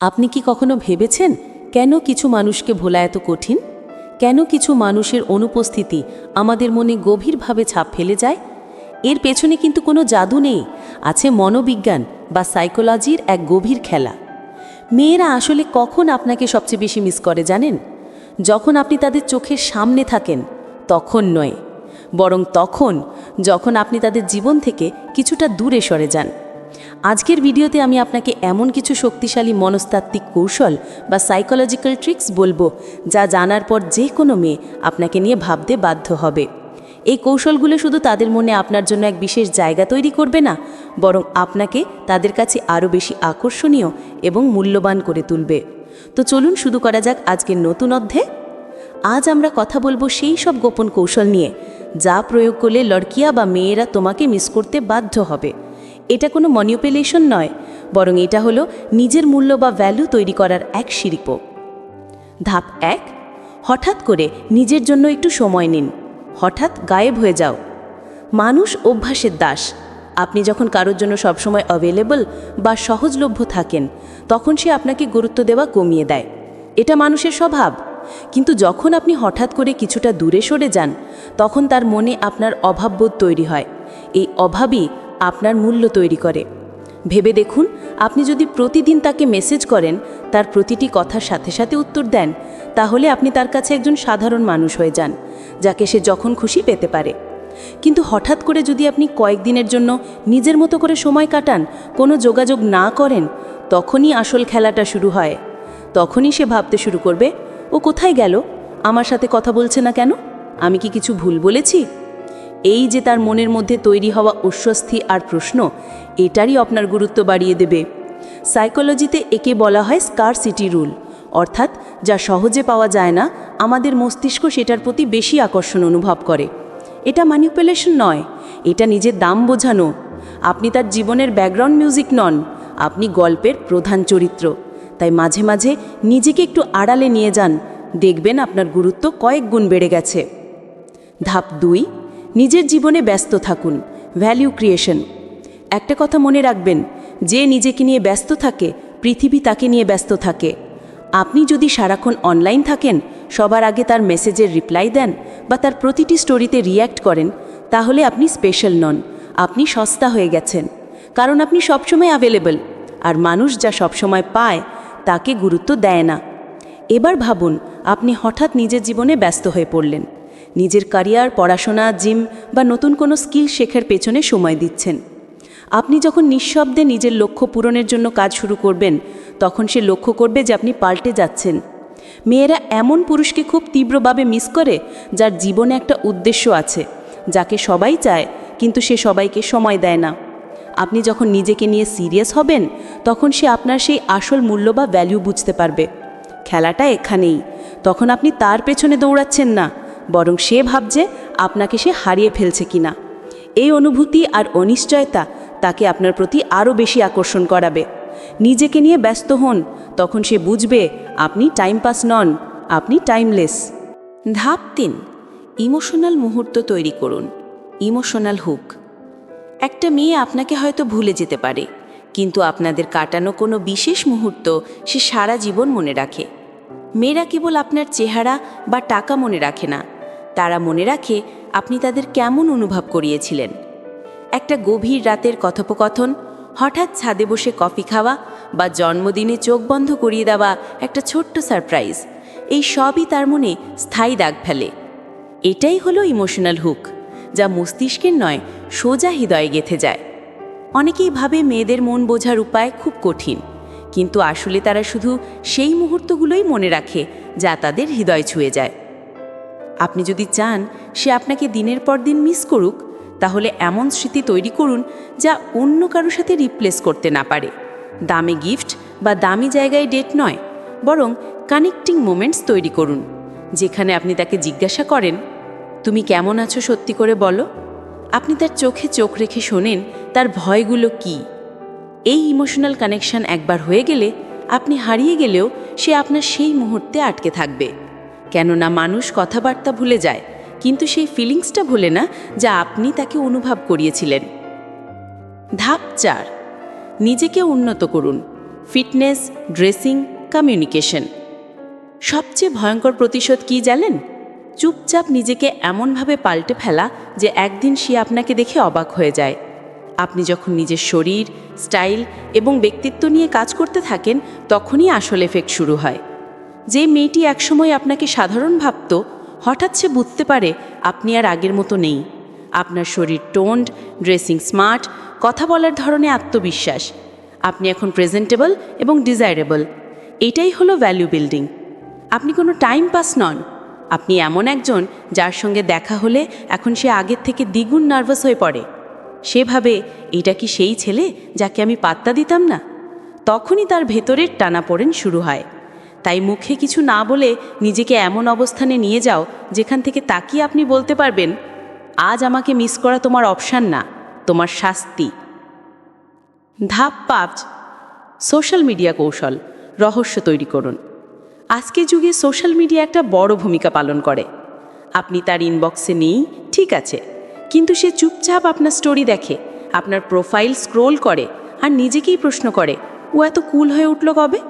আপনি কি কখনো ভেবেছেন কেন কিছু মানুষকে ভোলা এত কঠিন? কেন কিছু মানুষের অনুপস্থিতি আমাদের মনে গভীরভাবে ছাপ ফেলে যায়? এর পেছনে কিন্তু কোনো জাদু নেই, আছে মনোবিজ্ঞান বা সাইকোলজির এক গভীর খেলা। মেয়েরা আসলে কখন আপনাকে সবচেয়ে বেশি মিস করে জানেন? যখন আপনি তাদের চোখের সামনে থাকেন, তখন নয়, বরং তখন, যখন আপনি তাদের জীবন থেকে কিছুটা দূরে সরে যান। আজকের ভিডিওতে আমি আপনাকে এমন কিছু শক্তিশালী মনস্তাত্ত্বিক কৌশল বা সাইকোলজিক্যাল ট্রিক্স বলব যা জানার পর যে কোনো মেয়ে আপনাকে নিয়ে ভাবতে বাধ্য হবে। এই কৌশলগুলো শুধু তাদের মনে আপনার জন্য এক বিশেষ জায়গা তৈরি করবে না, বরং আপনাকে তাদের কাছে আরও বেশি আকর্ষণীয় এবং মূল্যবান করে তুলবে। তো চলুন শুরু করা যাক আজকের নতুন অধ্যায়। আজ আমরা কথা বলব সেই সব গোপন কৌশল নিয়ে যা প্রয়োগ করলে লড়কিয়া বা মেয়েরা তোমাকে মিস করতে বাধ্য হবে। এটা কোনো মনিপুলেশন নয়, বরং এটা হলো নিজের মূল্য বা ভ্যালু তৈরি করার এক শিল্প। ধাপ এক, হঠাৎ করে নিজের জন্য একটু সময় নিন। হঠাৎ গায়েব হয়ে যাও। মানুষ অভ্যাসের দাস। আপনি যখন কারোর জন্য সবসময় অ্যাভেলেবল বা সহজলভ্য থাকেন, তখন সে আপনাকে গুরুত্ব দেওয়া কমিয়ে দেয়। এটা মানুষের স্বভাব। কিন্তু যখন আপনি হঠাৎ করে কিছুটা দূরে সরে যান, তখন তার মনে আপনার অভাববোধ তৈরি হয়। এই অভাবই আপনার মূল্য তৈরি করে। ভেবে দেখুন, আপনি যদি প্রতিদিন তাকে মেসেজ করেন, তার প্রতিটি কথার সাথে সাথে উত্তর দেন, তাহলে আপনি তার কাছে একজন সাধারণ মানুষ হয়ে যান, যাকে সে যখন খুশি পেতে পারে। কিন্তু হঠাৎ করে যদি আপনি কয়েকদিনের জন্য নিজের মতো করে সময় কাটান, কোনো যোগাযোগ না করেন, তখনই আসল খেলাটা শুরু হয়। তখনই সে ভাবতে শুরু করবে, ও কোথায় গেল? আমার সাথে কথা বলছে না কেন? আমি কি কিছু ভুল বলেছি? এই যে তার মনের মধ্যে তৈরি হওয়া অস্বস্তি আর প্রশ্ন, এটারই আপনার গুরুত্ব বাড়িয়ে দেবে। সাইকোলজিতে একে বলা হয় স্কার সিটি রুল, অর্থাৎ যা সহজে পাওয়া যায় না, আমাদের মস্তিষ্ক সেটার প্রতি বেশি আকর্ষণ অনুভব করে। এটা ম্যানিপুলেশন নয়, এটা নিজের দাম বোঝানো। আপনি তার জীবনের ব্যাকগ্রাউন্ড মিউজিক নন, আপনি গল্পের প্রধান চরিত্র। তাই মাঝে মাঝে নিজেকে একটু আড়ালে নিয়ে যান, দেখবেন আপনার গুরুত্ব কয়েক গুণ বেড়ে গেছে। ধাপ দুই নিজের জীবনে ব্যস্ত থাকুন। ভ্যালিউ ক্রিয়েশন একটা কথা মনে রাখবেন, যে নিজেকে নিয়ে ব্যস্ত থাকে, পৃথিবী তাকে নিয়ে ব্যস্ত থাকে। আপনি যদি সারাক্ষণ অনলাইন থাকেন, সবার আগে তার মেসেজের রিপ্লাই দেন বা তার প্রতিটি স্টোরিতে রিয়্যাক্ট করেন, তাহলে আপনি স্পেশাল নন। আপনি সস্তা হয়ে গেছেন। কারণ আপনি সবসময় অ্যাভেলেবল আর মানুষ যা সবসময় পায়, তাকে গুরুত্ব দেয় না। এবার ভাবুন, আপনি হঠাৎ নিজের জীবনে ব্যস্ত হয়ে পড়লেন। নিজের ক্যারিয়ার, পড়াশোনা, জিম বা নতুন কোনো স্কিল শেখার পেছনে সময় দিচ্ছেন। আপনি যখন নিঃশব্দে নিজের লক্ষ্য পূরণের জন্য কাজ শুরু করবেন, তখন সে লক্ষ্য করবে যে আপনি পাল্টে যাচ্ছেন। মেয়েরা এমন পুরুষকে খুব তীব্রভাবে মিস করে, যার জীবনে একটা উদ্দেশ্য আছে, যাকে সবাই চায়, কিন্তু সে সবাইকে সময় দেয় না। আপনি যখন নিজেকে নিয়ে সিরিয়াস হবেন, তখন সে আপনার সেই আসল মূল্য বা ভ্যালু বুঝতে পারবে। খেলাটা এখানেই। তখন আপনি তার পেছনে দৌড়াচ্ছেন না বরং সে ভাবছে আপনাকে সে হারিয়ে ফেলছে কিনা। এই অনুভূতি আর অনিশ্চয়তা তাকে আপনার প্রতি আরও বেশি আকর্ষণ করাবে। নিজেকে নিয়ে ব্যস্ত হন, তখন সে বুঝবে আপনি টাইম পাস নন, আপনি টাইমলেস ধাপ তিন ইমোশনাল মুহূর্ত তৈরি করুন ইমোশনাল হুক একটা মেয়ে আপনাকে হয়তো ভুলে যেতে পারে, কিন্তু আপনাদের কাটানো কোনো বিশেষ মুহূর্ত সে সারা জীবন মনে রাখে। মেয়েরা কেবল আপনার চেহারা বা টাকা মনে রাখে না তারা মনে রাখে আপনি তাদের কেমন অনুভব করিয়েছিলেন। একটা গভীর রাতের কথোপকথন, হঠাৎ ছাদে বসে কফি খাওয়া বা জন্মদিনে চোখ বন্ধ করিয়ে দেওয়া একটা ছোট্ট সারপ্রাইজ, এই সবই তার মনে স্থায়ী দাগ ফেলে। এটাই হলো ইমোশনাল হুক, যা মস্তিষ্কের নয়, সোজা হৃদয়ে গেথে যায়। অনেকেই ভাবে মেয়েদের মন বোঝার উপায় খুব কঠিন, কিন্তু আসলে তারা শুধু সেই মুহূর্তগুলোই মনে রাখে যা তাদের হৃদয় ছুঁয়ে যায়। আপনি যদি চান সে আপনাকে দিনের পর দিন মিস করুক, তাহলে এমন স্মৃতি তৈরি করুন যা অন্য কারোর সাথে রিপ্লেস করতে না পারে। দামি গিফট বা দামি জায়গায় ডেট নয়, বরং কানেক্টিং মোমেন্টস তৈরি করুন, যেখানে আপনি তাকে জিজ্ঞাসা করেন, তুমি কেমন আছো সত্যি করে বলো? আপনি তার চোখে চোখ রেখে শোনেন তার ভয়গুলো কি। এই ইমোশনাল কানেকশন একবার হয়ে গেলে আপনি হারিয়ে গেলেও সে আপনার সেই মুহূর্তে আটকে থাকবে। কেননা মানুষ কথাবার্তা ভুলে যায়, কিন্তু সেই ফিলিংসটা ভুলে না যা আপনি তাকে অনুভব করিয়েছিলেন। ধাপ চার, নিজেকে উন্নত করুন। Fitness, dressing, communication. সবচেয়ে ভয়ঙ্কর প্রতিশোধ কি জানেন? চুপচাপ নিজেকে এমনভাবে পাল্টে ফেলা যে একদিন সে আপনাকে দেখে অবাক হয়ে যায়। আপনি যখন নিজের শরীর, স্টাইল এবং ব্যক্তিত্ব নিয়ে কাজ করতে থাকেন, তখনই আসল এফেক্ট শুরু হয়। যে মেয়েটি একসময় আপনাকে সাধারণ ভাবত, হঠাৎ সে বুঝতে পারে আপনি আর আগের মতো নেই। আপনার শরীর টোন্ড, ড্রেসিং স্মার্ট, কথা বলার ধরনে আত্মবিশ্বাস। আপনি এখন প্রেজেন্টেবল এবং ডিজায়ারেবল। এটাই হলো ভ্যালু বিল্ডিং। আপনি কোনো টাইম পাস নন। আপনি এমন একজন যার সঙ্গে দেখা হলে এখন সে আগের থেকে দ্বিগুণ নার্ভাস হয়ে পড়ে। সেভাবে এটা কি সেই ছেলে যাকে আমি পাত্তা দিতাম না? তখনই তার ভেতরের টানাপোড়েন শুরু হয়। তাই মুখে কিছু না বলে নিজেকে এমন অবস্থানে নিয়ে যাও যেখান থেকে তাকিয়ে আপনি বলতে পারবেন, আজ আমাকে মিস করা তোমার অপশান না, তোমার শাস্তি। ধাপ পাঁচ সোশ্যাল মিডিয়া কৌশল, রহস্য তৈরি করুন। আজকের যুগে সোশ্যাল মিডিয়া একটা বড় ভূমিকা পালন করে। আপনি তার ইনবক্সে নেই, ঠিক আছে, কিন্তু সে চুপচাপ আপনার স্টোরি দেখে, আপনার প্রোফাইল স্ক্রোল করে আর নিজেকেই প্রশ্ন করে, ও এত কুল হয়ে উঠল কবে?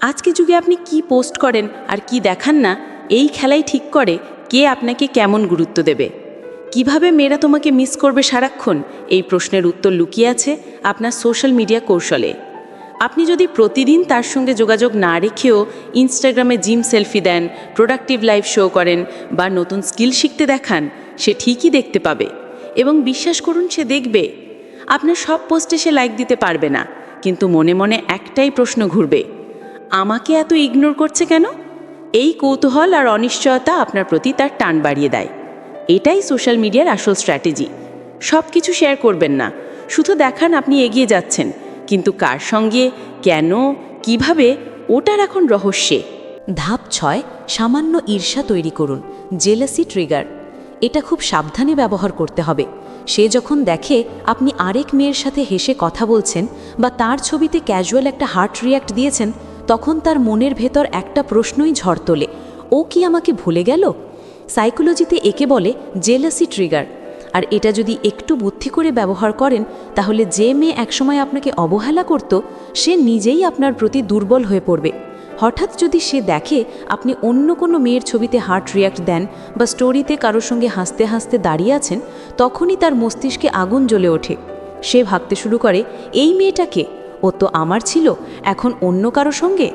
আজকে যুগে আপনি কি পোস্ট করেন আর কি দেখান না, এই খেলাই ঠিক করে কে আপনাকে কেমন গুরুত্ব দেবে? কীভাবে মেয়েরা তোমাকে মিস করবে সারাক্ষণ? এই প্রশ্নের উত্তর লুকিয়ে আছে আপনার সোশ্যাল মিডিয়া কৌশলে। আপনি যদি প্রতিদিন তার সঙ্গে যোগাযোগ না রেখেও ইনস্টাগ্রামে জিম সেলফি দেন প্রোডাক্টিভ লাইফ শো করেন বা নতুন স্কিল শিখতে দেখান, সে ঠিকই দেখতে পাবে। এবং বিশ্বাস করুন, সে দেখবে। আপনার সব পোস্টে সে লাইক দিতে পারবে না। কিন্তু মনে মনে একটাই প্রশ্ন ঘুরবে আমাকে এত ইগনোর করছে কেন? এই কৌতূহল আর অনিশ্চয়তা আপনার প্রতি তার টান বাড়িয়ে দেয়। এটাই সোশ্যাল মিডিয়ার আসল স্ট্র্যাটেজি সব কিছু শেয়ার করবেন না। শুধু দেখান আপনি এগিয়ে যাচ্ছেন। কিন্তু কার সঙ্গে, কেন, কীভাবে, ওটার এখন রহস্যে। ধাপ ছয়, সামান্য ঈর্ষা তৈরি করুন। জেলাসি ট্রিগার এটা খুব সাবধানে ব্যবহার করতে হবে। সে যখন দেখে আপনি আরেক মেয়ের সাথে হেসে কথা বলছেন বা তার ছবিতে ক্যাজুয়াল একটা হার্ট রিয়াক্ট দিয়েছেন তখন তার মনের ভেতর একটা প্রশ্নই ঝড় তোলে। ও কি আমাকে ভুলে গেল? সাইকোলজিতে একে বলে জেলাসি ট্রিগার। আর এটা যদি একটু বুদ্ধি করে ব্যবহার করেন, তাহলে যে মেয়ে একসময় আপনাকে অবহেলা করত, সে নিজেই আপনার প্রতি দুর্বল হয়ে পড়বে। হঠাৎ যদি সে দেখে আপনি অন্য কোনো মেয়ের ছবিতে হার্ট রিয়্যাক্ট দেন বা স্টোরিতে কারোর সঙ্গে হাসতে হাসতে দাঁড়িয়ে আছেন, তখনই তার মস্তিষ্কে আগুন জ্বলে ওঠে। সে ভাবতে শুরু করে, এই মেয়েটাকে ও তো আমার ছিল, এখন অন্য কারও সঙ্গে?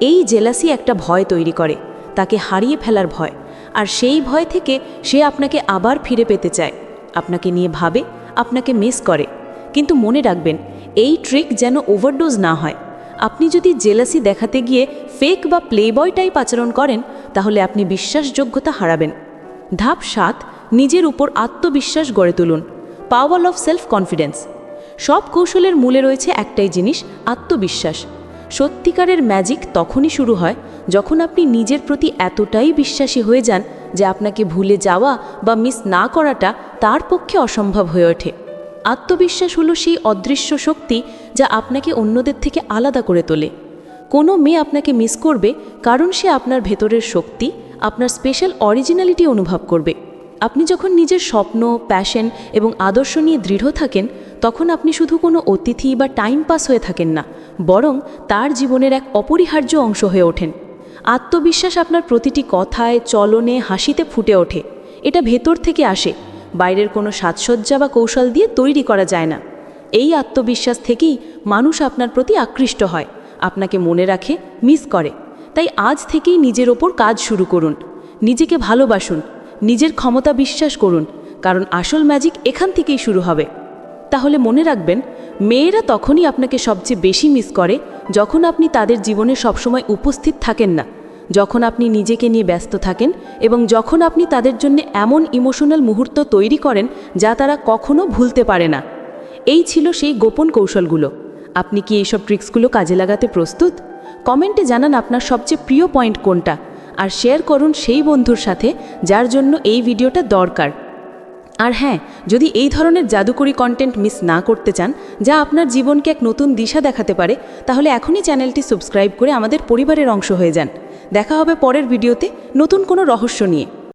এই জেলাসি একটা ভয় তৈরি করে, তাকে হারিয়ে ফেলার ভয়। আর সেই ভয় থেকে সে আপনাকে আবার ফিরে পেতে চায়। আপনাকে নিয়ে ভাবে, আপনাকে মিস করে। কিন্তু মনে রাখবেন, এই ট্রিক যেন ওভারডোজ না হয়। আপনি যদি জেলাসি দেখাতে গিয়ে ফেক বা প্লেবয় টাইপ আচরণ করেন, তাহলে আপনি বিশ্বাসযোগ্যতা হারাবেন। ধাপ সাত, নিজের উপর আত্মবিশ্বাস গড়ে তুলুন। পাওয়ার অফ সেলফ কনফিডেন্স সব কৌশলের মূলে রয়েছে একটাই জিনিস, আত্মবিশ্বাস। সত্যিকারের ম্যাজিক তখনই শুরু হয় যখন আপনি নিজের প্রতি এতটাই বিশ্বাসী হয়ে যান যে আপনাকে ভুলে যাওয়া বা মিস না করাটা তার পক্ষে অসম্ভব হয়ে ওঠে। আত্মবিশ্বাস হলো সেই অদৃশ্য শক্তি যা আপনাকে অন্যদের থেকে আলাদা করে তোলে। কোনো মেয়ে আপনাকে মিস করবে কারণ সে আপনার ভেতরের শক্তি, আপনার স্পেশাল অরিজিনালিটি অনুভব করবে। আপনি যখন নিজের স্বপ্ন প্যাশন এবং আদর্শ নিয়ে দৃঢ় থাকেন তখন আপনি শুধু কোনো অতিথি বা টাইম পাস হয়ে থাকেন না, বরং তার জীবনের এক অপরিহার্য অংশ হয়ে ওঠেন। আত্মবিশ্বাস আপনার প্রতিটি কথায়, চলনে, হাসিতে ফুটে ওঠে। এটা ভেতর থেকে আসে, বাইরের কোনো সাজসজ্জা বা কৌশল দিয়ে তৈরি করা যায় না। এই আত্মবিশ্বাস থেকেই মানুষ আপনার প্রতি আকৃষ্ট হয়, আপনাকে মনে রাখে মিস করে। তাই আজ থেকেই নিজের ওপর কাজ শুরু করুন। নিজেকে ভালোবাসুন, নিজের ক্ষমতা বিশ্বাস করুন, কারণ আসল ম্যাজিক এখান থেকেই শুরু হবে। তাহলে মনে রাখবেন, মেয়েরা তখনই আপনাকে সবচেয়ে বেশি মিস করে যখন আপনি তাদের জীবনে সবসময় উপস্থিত থাকেন না, যখন আপনি নিজেকে নিয়ে ব্যস্ত থাকেন এবং যখন আপনি তাদের জন্য এমন ইমোশনাল মুহূর্ত তৈরি করেন যা তারা কখনো ভুলতে পারে না। এই ছিল সেই গোপন কৌশলগুলো। আপনি কি এইসব ট্রিক্সগুলো কাজে লাগাতে প্রস্তুত? কমেন্টে জানান আপনার সবচেয়ে প্রিয় পয়েন্ট কোনটা, আর শেয়ার করুন সেই বন্ধুর সাথে যার জন্য এই ভিডিওটা দরকার। আর হ্যাঁ যদি এই ধরনের জাদুকরি কন্টেন্ট মিস না করতে চান, যা আপনার জীবনকে এক নতুন দিশা দেখাতে পারে, তাহলে এখনই চ্যানেলটি সাবস্ক্রাইব করে আমাদের পরিবারের অংশ হয়ে যান। দেখা হবে পরের ভিডিওতে নতুন কোনো রহস্য নিয়ে।